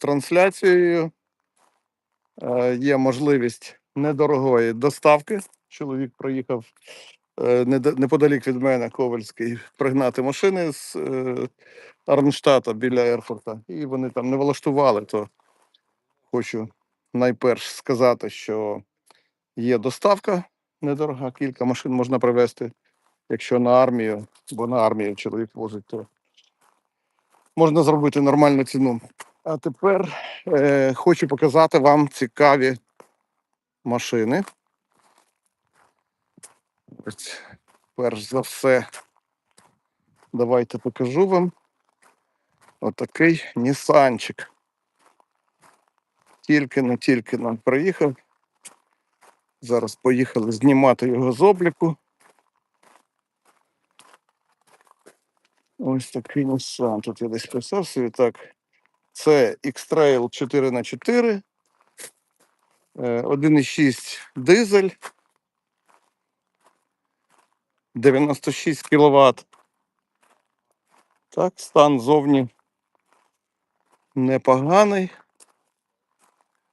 трансляцією. Е, Є можливість недорогої доставки. Чоловік приїхав е, неподалік від мене, Ковальський, пригнати машини з е, Арнштата біля Ерфурта. І вони там не влаштували, то хочу найперш сказати, що є доставка недорога, кілька машин можна привезти. Якщо на армію, бо на армію чоловік возить, то можна зробити нормальну ціну. А тепер е, хочу показати вам цікаві машини. Ось, перш за все, давайте покажу вам отакий Нісанчик. Тільки на тільки нам приїхав. Зараз поїхали знімати його з обліку. Ось такий Nissan. Тут я десь писав собі так. Це X-Trail 4х4. е, 1,6 дизель. 96 кВт. Так, стан зовні непоганий.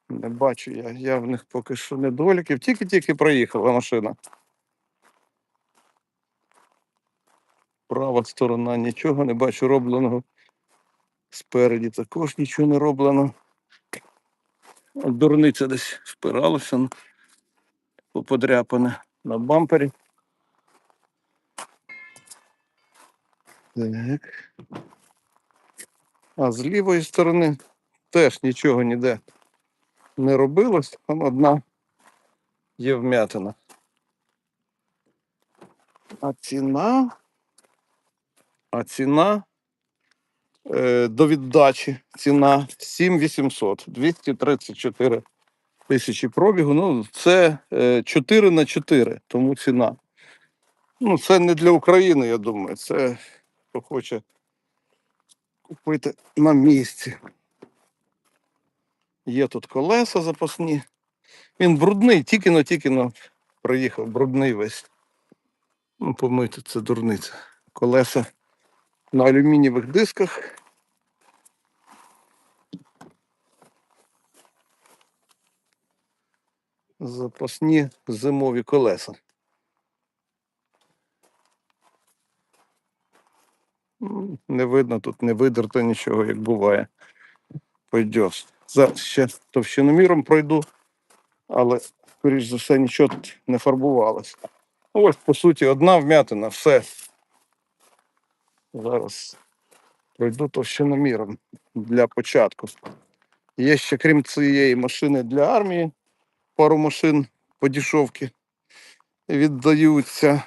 Не бачу я, я в них поки що недоліків. Тільки-тільки проїхала машина. Права сторона нічого не бачу робленого. Спереді також нічого не роблено. Дурниця десь впиралася н- поподряпане на бампері. Так. А з лівої сторони теж нічого ніде не робилось. Там одна є вмятина. А ціна. А ціна до віддачі ціна 7800, 234 тисячі пробігу. Ну, це е, 4 на 4, тому ціна. Ну, це не для України, я думаю. Це хто хоче купити на місці. Є тут колеса запасні. Він брудний, тільки-но, тільки-но приїхав, брудний весь. Ну, помити це дурниця. Колеса на алюмінієвих дисках. Запасні зимові колеса. Не видно тут, не видерто нічого, як буває. Пойдеш. Зараз ще товщиноміром пройду, але, скоріш за все, нічого не фарбувалось. Ось, по суті, одна вмятина, все. Зараз пройду товщиноміром для початку. Є ще, крім цієї машини для армії, пару машин по дешевці віддаються.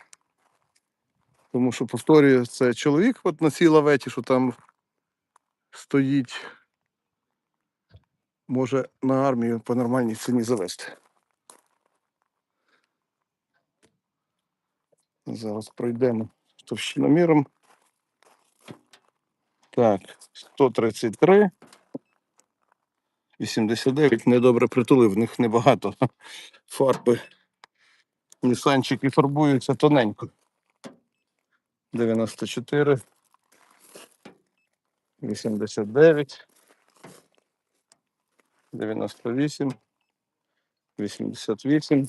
Тому що, повторюю, це чоловік от на цій лаветі, що там стоїть. Може на армію по нормальній ціні завести. Зараз пройдемо товщиноміром. Так, 133. 89 недобре притулив, в них небагато фарби. Нісанчики фарбуються тоненько. 94. 89. 98. 88.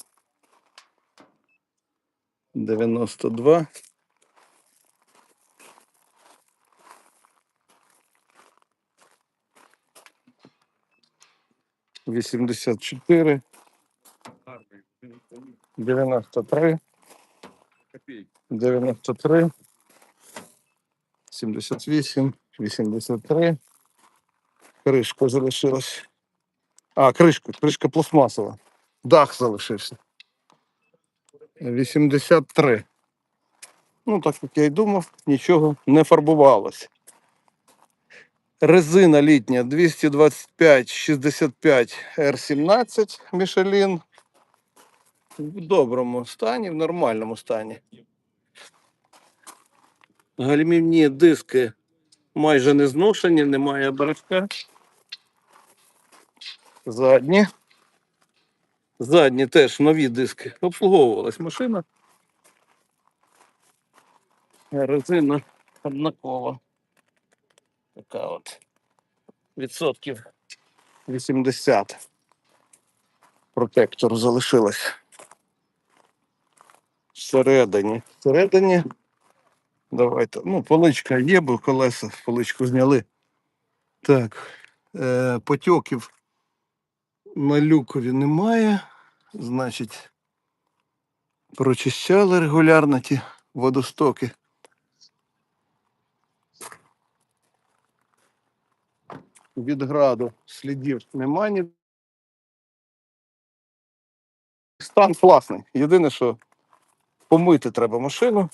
92. Вісімдесят чотири, дев'яносто три, дев'яносто три, сімдесят вісім, вісімдесят три. Кришка залишилась. А, кришка, кришка пластмасова. Дах залишився. 83. Ну, так як я й думав, нічого не фарбувалося. Резина літня 225 65 R17 Michelin. В доброму стані, в нормальному стані. Гальмівні диски майже не зношені, немає барашка. Задні. Задні теж нові диски. Обслуговувалась машина. Резина однакова. Така от. Відсотків 80. Протектор залишилось. Всередині. Всередині. Давайте. Ну, поличка є, бо колеса поличку зняли. Так. Е, потьоків на люкові немає. Значить, прочищали регулярно ті водостоки. Від граду слідів немає. Ні. Стан класний. Єдине, що помити треба машину.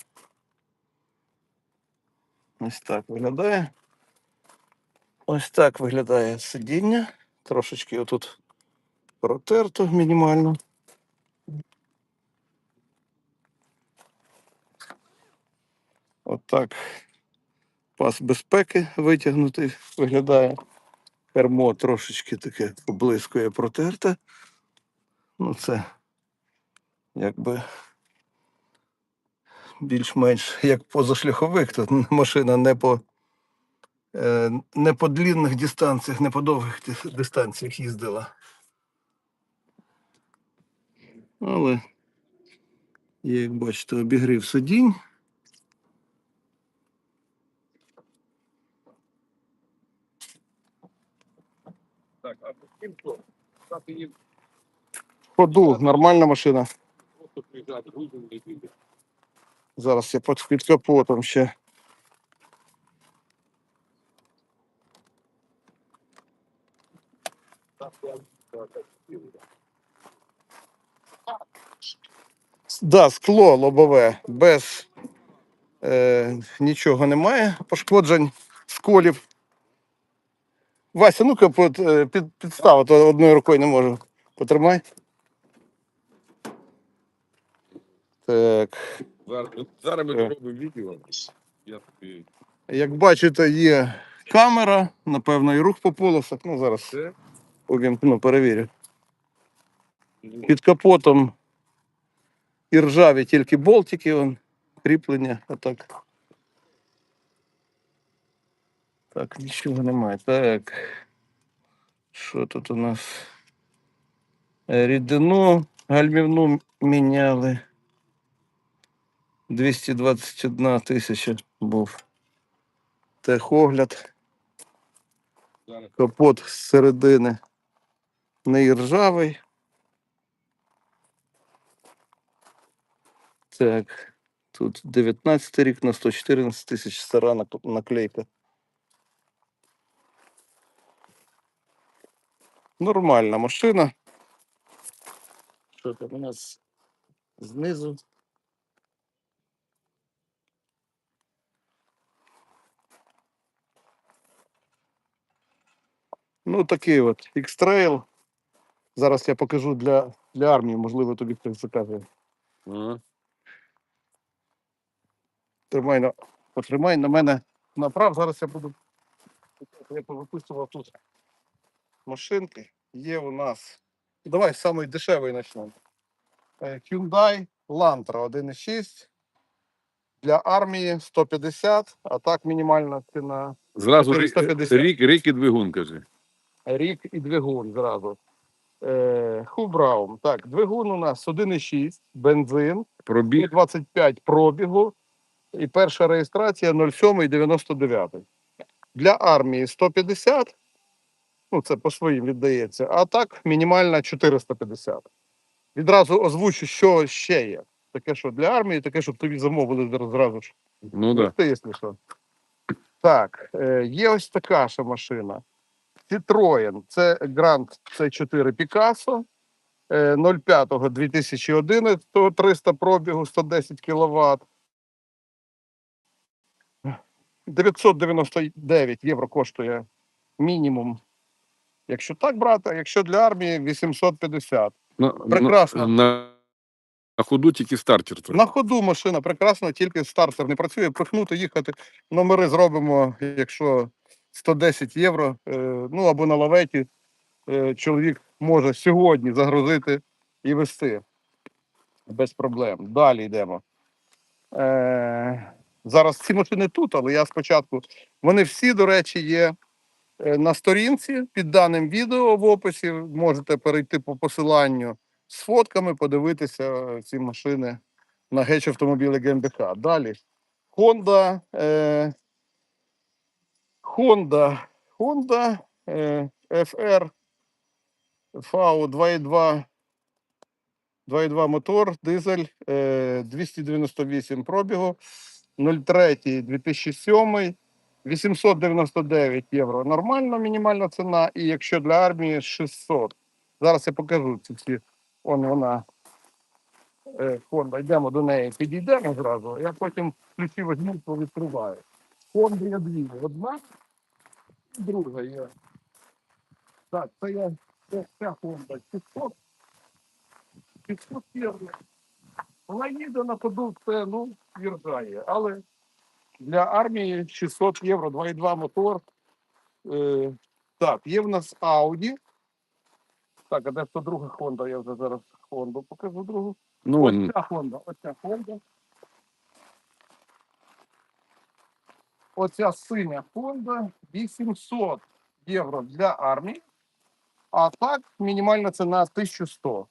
Ось так виглядає. Ось так виглядає сидіння. Трошечки отут протерто мінімально. Отак пас безпеки витягнутий виглядає. Кермо трошечки таке поблискує протерте. Ну, це якби більш-менш як позашляховик. Тут машина не по, е, не по длінних дистанціях, не по довгих дистанціях їздила. Але, як бачите, обігрів сидінь. 700. Так її Ходу, нормальна машина. просто приїжджати, вийдемо. Зараз я під, під капотом ще. Так, я так, так, так. Да, скло лобове без е, нічого немає. Пошкоджень сколів. Вася, ну-ка під, е, під, підстав, а то одною рукою не можу. Потримай. Так. Зараз, зараз ми Е. зробимо відео. Я Як бачите, є камера, напевно, і рух по полосах. Ну, зараз увімкну, перевірю. Під капотом і ржаві тільки болтики, вон, кріплення, а так. Так, нічого немає. Так. Що тут у нас? Рідину гальмівну міняли. 221 тисяча був. Техогляд. Капот з середини не іржавий. Так, тут 19 рік на 114 тисяч стара наклейка. Нормальна машина. Що там у нас знизу? Ну, такий от X-Trail. Зараз я покажу для, для армії, можливо, тобі хтось закаже. Ага. Тримай на, потримай на мене направ. Зараз я буду. Я повиписував тут машинки. Є у нас. Давай самий дешевий почнемо. Е, Hyundai Elantra 1.6. Для армії 150, а так мінімальна ціна. Зразу 450. рік, рік, рік і двигун, каже. Рік і двигун зразу. Е, Хубраум. Так, двигун у нас 1.6, бензин. Пробіг 25 пробігу і перша реєстрація 0799. Для армії 150, ну це по своїм віддається, а так мінімальна 450. Відразу озвучу, що ще є. Таке, що для армії, таке, щоб тобі замовили зразу ж. Ну так. Ти, якщо що. Так, е, є ось така ще машина. Citroen. Це Grand C4 Picasso. е, 05 2011, 300 пробігу, 110 кВт. 999 євро коштує мінімум. Якщо так брати, а якщо для армії 850. На, Прекрасно. На, на, ходу тільки стартер. На ходу машина прекрасна, тільки стартер не працює. Прихнути, їхати. Номери зробимо, якщо 110 євро. е, Ну або на лаветі е, чоловік може сьогодні загрузити і вести. Без проблем. Далі йдемо. Е, зараз ці машини тут, але я спочатку. Вони всі, до речі, є на сторінці під даним відео в описі. Можете перейти по посиланню з фотками, подивитися е, ці машини на геч автомобілі ГМБХ. Далі Honda, е, Honda, Honda е, FR FAU 2.2 2.2 мотор, дизель, е, 298 пробігу, 03 2007, 899 євро. Нормальна мінімальна ціна, і якщо для армії 600. Зараз я покажу ці всі. Вон вона. Е, Honda, йдемо до неї, підійдемо зразу, я потім ключі візьму, повідкриваю. Honda є дві. Одна і друга є. Так, це я ця Honda 600. 500 євро. Вона їде на ходу, це ну, в'їжджає. Але для армії 600 євро, 2,2 мотор. Е, так, є в нас Audi. Так, а де 102 Honda, я вже зараз Honda покажу другу. Ну, Ось ця Honda, оця Honda. Оця синя Honda 800 євро для армії. А так мінімальна ціна 1100.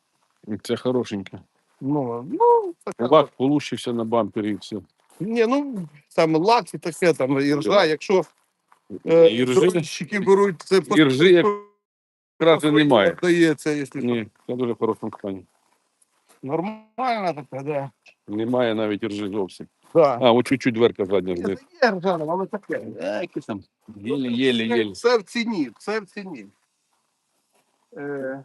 це хорошеньке. Ну, ну, така Лак полущився на бампері і все. Ні, ну там лак і таке, там і ржа. Якщо е, І дронщики беруть це і ржи як краси немає. Здається, якщо. Ні, це дуже хороша компанія. нормально така, да. Немає навіть ржи зовсім. Да. А, от чуть-чуть дверка задня Ні, це є ржа, але таке. Які там? Єлі-єлі-єлі. це в ціні, це в ціні. Е,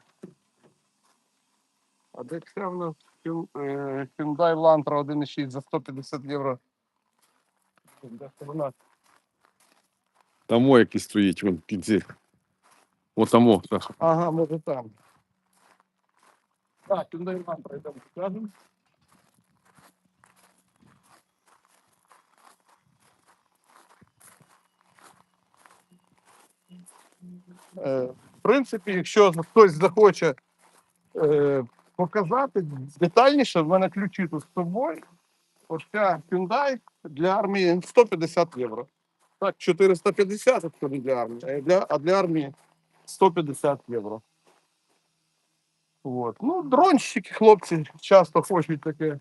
а де це в нас Hyundai Elantra 1.6 за 150 євро? Де це? Там о, який стоїть вон в кінці. Отамо. Так. Ага, може там. Так, Hyundai Elantra йдемо покажемо. Е, В принципі, якщо хтось захоче е, показати детальніше, в мене ключі тут з собою. Оця Hyundai для армії 150 євро. Так, 450 це для армії, а для, а для армії 150 євро. От. Ну, дронщики, хлопці часто хочуть таке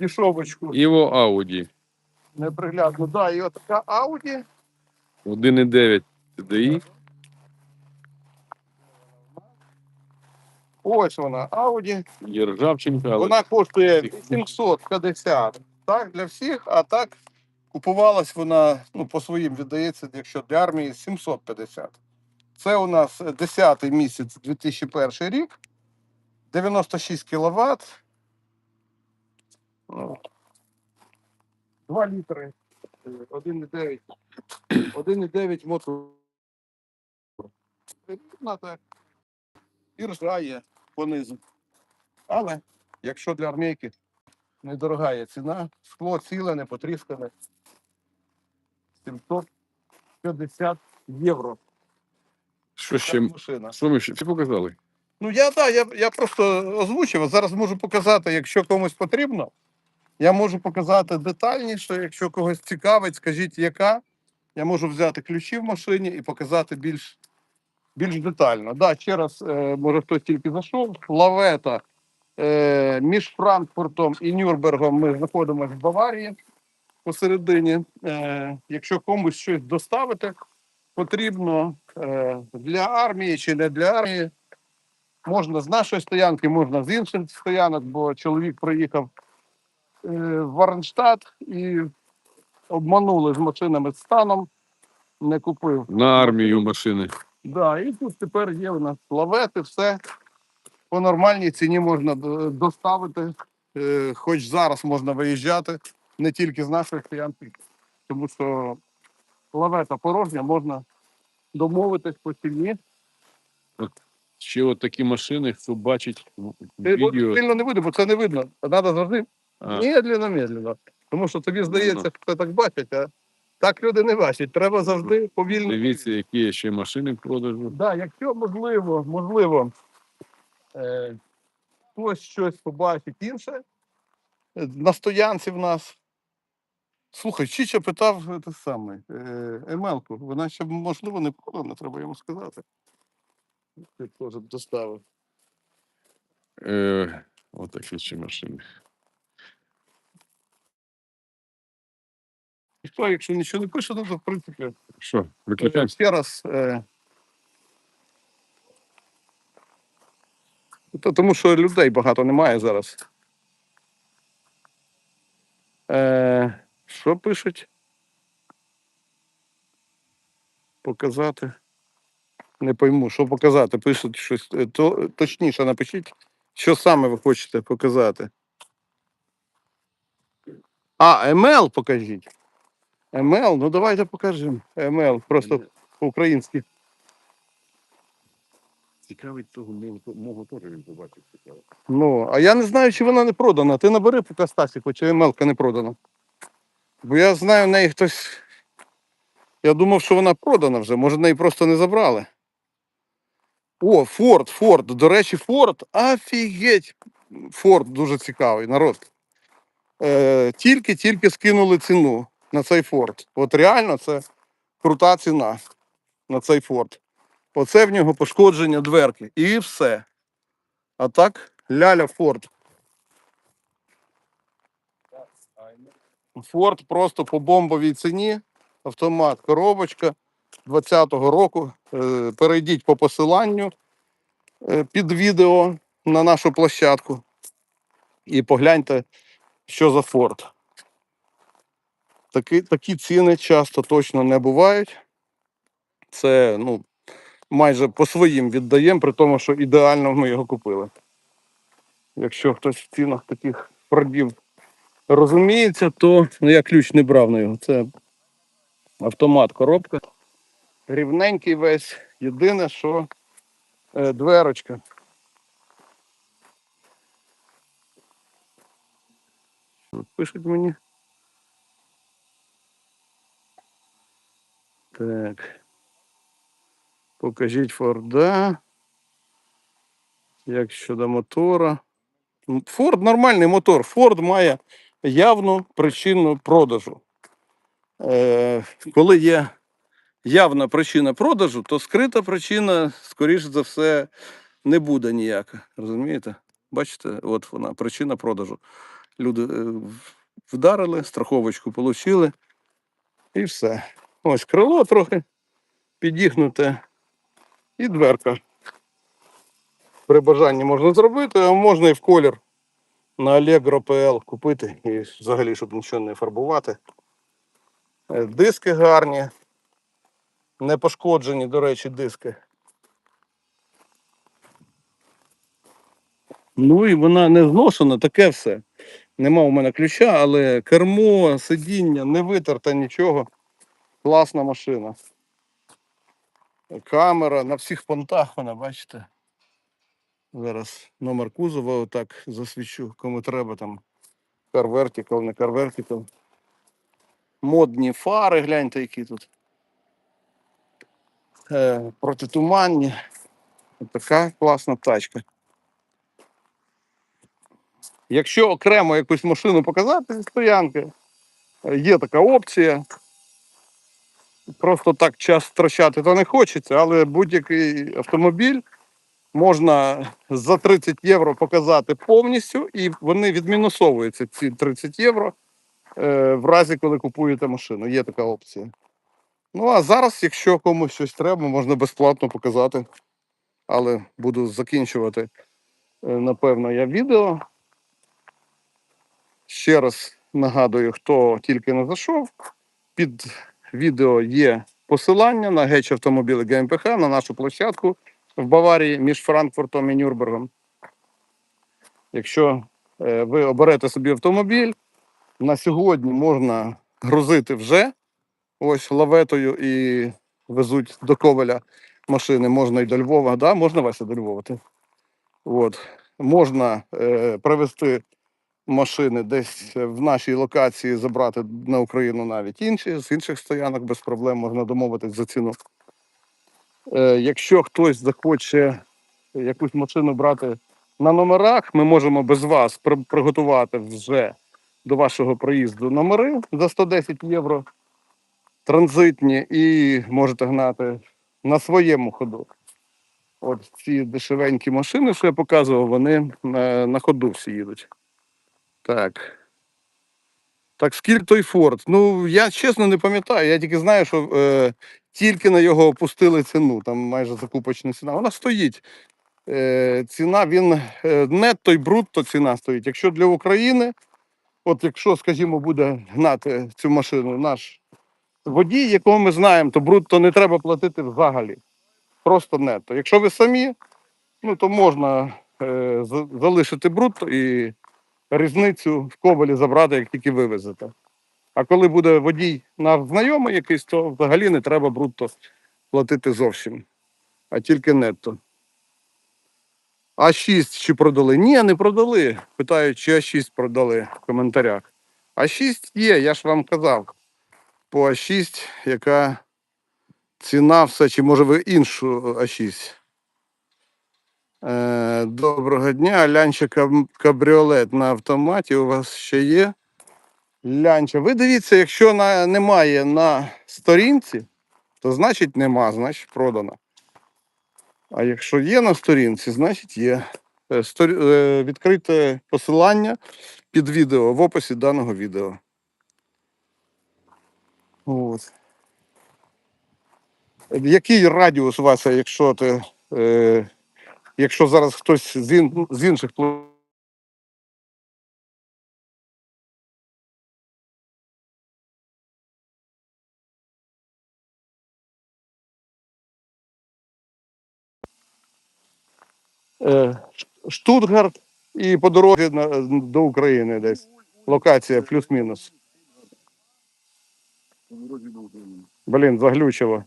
дешовочку, Іво Ауді. неприглядну. Да, і така Audi. 1,9 TDI. Ось вона, Audi. Є ржавчинка, але Вона коштує 850. Так, для всіх, а так купувалась вона, ну, по своїм віддається, якщо для армії 750. Це у нас 10 місяць 2001 рік, 96 кВт. 2 літри, е, 1,9 1,9 мотор. І ржає понизу. Але якщо для армійки недорога є ціна, скло ціле, не потріскане. 750 євро. що ще? машина. Що ми ще показали? Ну я так, я, я просто озвучив. Зараз можу показати, якщо комусь потрібно. Я можу показати детальніше, якщо когось цікавить, скажіть, яка. Я можу взяти ключі в машині і показати більш, більш детально. Да, ще раз, е, може хтось тільки зайшов. Лавета е, між Франкфуртом і Нюрнбергом ми знаходимося в Баварії посередині. Е, якщо комусь щось доставити потрібно е, для армії чи не для армії, можна з нашої стоянки, можна з інших стоянок, бо чоловік приїхав е, в Варнштадт і обманули з машинами станом, не купив. На армію машини. Да, і тут тепер є у нас лавети, все по нормальній ціні можна доставити. Е, Хоч зараз можна виїжджати не тільки з нашої стоянки, тому що лавета порожня, можна домовитись по ціні. Ще от такі машини, хто бачить от відео. сильно не видно, бо це не видно. Треба завжди А, медленно, медленно. Тому що тобі здається, Ну, що це так бачать, а так люди не бачать. Треба завжди повільно. Дивіться, які є ще машини в продажу. Да, якщо можливо, можливо, е, хтось щось побачить інше, е, на стоянці в нас Слухай, Чіча питав те саме, е, Емелку. Вона ще, можливо, не продана, треба йому сказати. Ти теж доставив. Е, отакі ще машини. І що, якщо нічого не пише, то в принципі. Що, виключаємо? Ще раз. Е, то, тому що людей багато немає зараз. Е, що пишуть? Показати. Не пойму, що показати. Пишуть щось. е, То, точніше напишіть, що саме ви хочете показати. А, МЛ покажіть. МЛ, ну давайте покажемо. МЛ, просто по-українськи. Цікавить того мого, теж він побачив цікаво. Ну, а я не знаю, чи вона не продана. Ти набери поки Стасіку, чи МЛ-ка не продана. Бо я знаю, в неї хтось. Я думав, що вона продана вже, може, неї просто не забрали. О, Форд, Форд. До речі, Форд. Офігеть. Форд дуже цікавий народ. Е, тільки-тільки скинули ціну на цей Форд. От реально це крута ціна на цей Форд. Оце в нього пошкодження дверки. І все. А так, ляля Форд. Форд просто по бомбовій ціні. Автомат, коробочка 20-го року. Е, Перейдіть по посиланню е, під відео на нашу площадку і погляньте, що за Форд. Такі, такі ціни часто точно не бувають. Це ну, майже по своїм віддаємо, при тому, що ідеально ми його купили. Якщо хтось в цінах таких фордів розуміється, то ну, я ключ не брав на його. Це автомат, коробка. Рівненький весь. Єдине, що е, дверочка. Пишуть мені. Так. Покажіть Форда. Як щодо мотора. Форд нормальний мотор. Форд має явну причину продажу. Е, коли є явна причина продажу, то скрита причина, скоріш за все, не буде ніяка. Розумієте? Бачите, от вона, причина продажу. Люди е, вдарили, страховочку отримали, і все. Ось крило трохи підігнуте, і дверка. При бажанні можна зробити, а можна і в колір на Allegro.pl купити і взагалі, щоб нічого не фарбувати. Е, Диски гарні, не пошкоджені, до речі, диски. Ну і вона не зношена, таке все. Нема у мене ключа, але кермо, сидіння, не витерта нічого. Класна машина. Камера на всіх понтах вона, бачите. Зараз номер кузова отак засвічу, кому треба там Vertical, не Vertical. Модні фари, гляньте, які тут. Е, протитуманні. Така класна тачка. Якщо окремо якусь машину показати зі стоянки, е, є така опція. Просто так час втрачати то не хочеться, але будь-який автомобіль можна за 30 євро показати повністю, і вони відмінусовуються ці 30 євро е, в разі, коли купуєте машину. Є така опція. Ну а зараз, якщо комусь щось треба, можна безплатно показати. Але буду закінчувати, е, напевно, я відео. Ще раз нагадую, хто тільки не зайшов. Під відео є посилання на геч автомобілі ГМПХ на нашу площадку в Баварії між Франкфуртом і Нюрнбергом. Якщо е, ви оберете собі автомобіль, на сьогодні можна грузити вже ось лаветою і везуть до Ковеля машини. Можна і до Львова, да? можна Вася до Львова. От. Можна е, привезти машини десь в нашій локації, забрати на Україну навіть інші, з інших стоянок без проблем можна домовитись за ціну. Е, якщо хтось захоче якусь машину брати на номерах, ми можемо без вас при- приготувати вже до вашого приїзду номери за 110 євро транзитні і можете гнати на своєму ходу. От ці дешевенькі машини, що я показував, вони на, на ходу всі їдуть. Так. Так, скільки той Форд? Ну, я чесно не пам'ятаю. Я тільки знаю, що е, тільки на його опустили ціну, там майже закупочна ціна. Вона стоїть. Е, ціна, він е, нетто і брутто ціна стоїть. Якщо для України, от якщо, скажімо, буде гнати цю машину наш водій, якого ми знаємо, то брутто не треба платити взагалі. Просто нетто. Якщо ви самі, ну то можна е, залишити брутто і різницю в ковалі забрати, як тільки вивезете. А коли буде водій наш знайомий якийсь, то взагалі не треба брутто платити зовсім, а тільки нетто. А6 чи продали? Ні, не продали. Питають, чи А6 продали в коментарях. А6 є, я ж вам казав. По А6, яка ціна все, чи може ви іншу А6. Е, доброго дня. Лянча кабріолет на автоматі у вас ще є. Лянча. Ви дивіться, якщо на, немає на сторінці, то значить нема, значить продано. А якщо є на сторінці, значить є. Е, сторі... е, Відкрите посилання під відео в описі даного відео. От. Який радіус у вас, якщо ти, якщо зараз хтось з, ін... з інших е, Штутгарт і по дорозі до України десь. Локація плюс-мінус. Блін, заглючило.